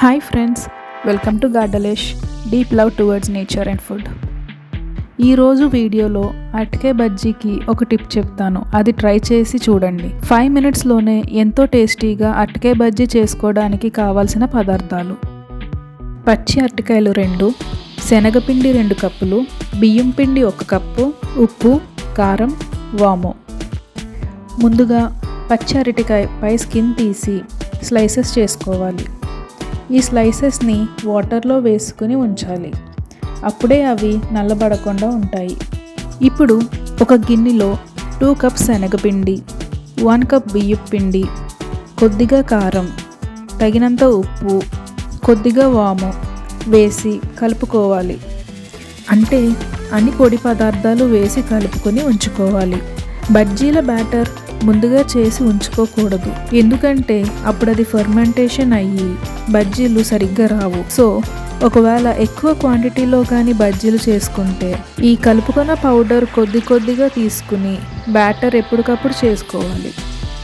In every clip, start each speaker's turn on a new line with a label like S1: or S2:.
S1: Hi friends welcome to గార్డలేష్ deep love towards nature and food ఈరోజు వీడియోలో అట్కే బజ్జీకి ఒక tip చెప్తాను. అది ట్రై చేసి చూడండి. ఫైవ్ మినిట్స్లోనే ఎంతో టేస్టీగా అట్కే బజ్జీ చేసుకోవడానికి కావాల్సిన పదార్థాలు. పచ్చి అరటికాయలు రెండు శనగపిండి రెండు కప్పులు బియ్యం పిండి ఒక కప్పు ఉప్పు కారం వాము. ముందుగా పచ్చి అరటికాయ పై స్కిన్ తీసి స్లైసెస్ చేసుకోవాలి. ఈ స్లైసెస్ని వాటర్లో వేసుకుని ఉంచాలి. అప్పుడే అవి నల్లబడకుండా ఉంటాయి. ఇప్పుడు ఒక గిన్నెలో టూ కప్స్ శనగపిండి వన్ కప్ బియ్యం పిండి కొద్దిగా కారం తగినంత ఉప్పు కొద్దిగా వాము వేసి కలుపుకోవాలి. అంటే అన్ని పొడి పదార్థాలు వేసి కలుపుకొని ఉంచుకోవాలి. బజ్జీల బ్యాటర్ ముందుగా చేసి ఉంచుకోకూడదు. ఎందుకంటే అప్పుడు అది ఫర్మెంటేషన్ అయ్యి బజ్జీలు సరిగ్గా రావు. సో ఒకవేళ ఎక్కువ క్వాంటిటీలో కానీ బజ్జీలు చేసుకుంటే ఈ కలుపుకున్న పౌడర్ కొద్ది కొద్దిగా తీసుకుని బ్యాటర్ ఎప్పటికప్పుడు చేసుకోవాలి.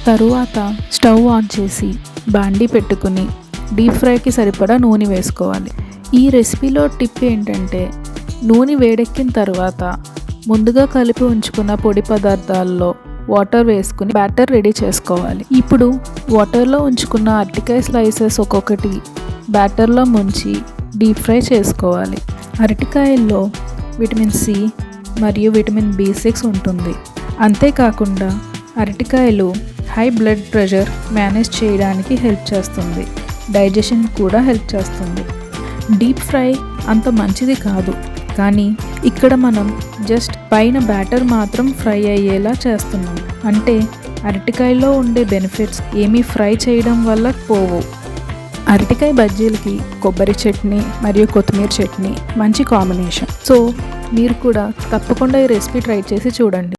S1: తరువాత స్టవ్ ఆన్ చేసి బాండీ పెట్టుకుని డీప్ ఫ్రైకి సరిపడా నూనె వేసుకోవాలి. ఈ రెసిపీలో టిప్ ఏంటంటే నూనె వేడెక్కిన తర్వాత ముందుగా కలిపి ఉంచుకున్న పొడి పదార్థాల్లో వాటర్ వేసుకుని బ్యాటర్ రెడీ చేసుకోవాలి. ఇప్పుడు వాటర్లో ఉంచుకున్న అరటికాయ స్లైసెస్ ఒక్కొక్కటి బ్యాటర్లో ముంచి డీప్ ఫ్రై చేసుకోవాలి. అరటికాయల్లో విటమిన్ సి మరియు విటమిన్ బి సిక్స్ ఉంటుంది. అంతేకాకుండా అరటికాయలు హై బ్లడ్ ప్రెషర్ మేనేజ్ చేయడానికి హెల్ప్ చేస్తుంది. డైజెషన్ కూడా హెల్ప్ చేస్తుంది. డీప్ ఫ్రై అంత మంచిది కాదు. కానీ ఇక్కడ మనం జస్ట్ పైన బ్యాటర్ మాత్రం ఫ్రై అయ్యేలా చేస్తున్నాం. అంటే అరటికాయలో ఉండే బెనిఫిట్స్ ఏమీ ఫ్రై చేయడం వల్ల పోవు. అరటికాయ బజ్జీలకి కొబ్బరి చట్నీ మరియు కొత్తిమీర చట్నీ మంచి కాంబినేషన్. సో మీరు కూడా తప్పకుండా ఈ రెసిపీ ట్రై చేసి చూడండి.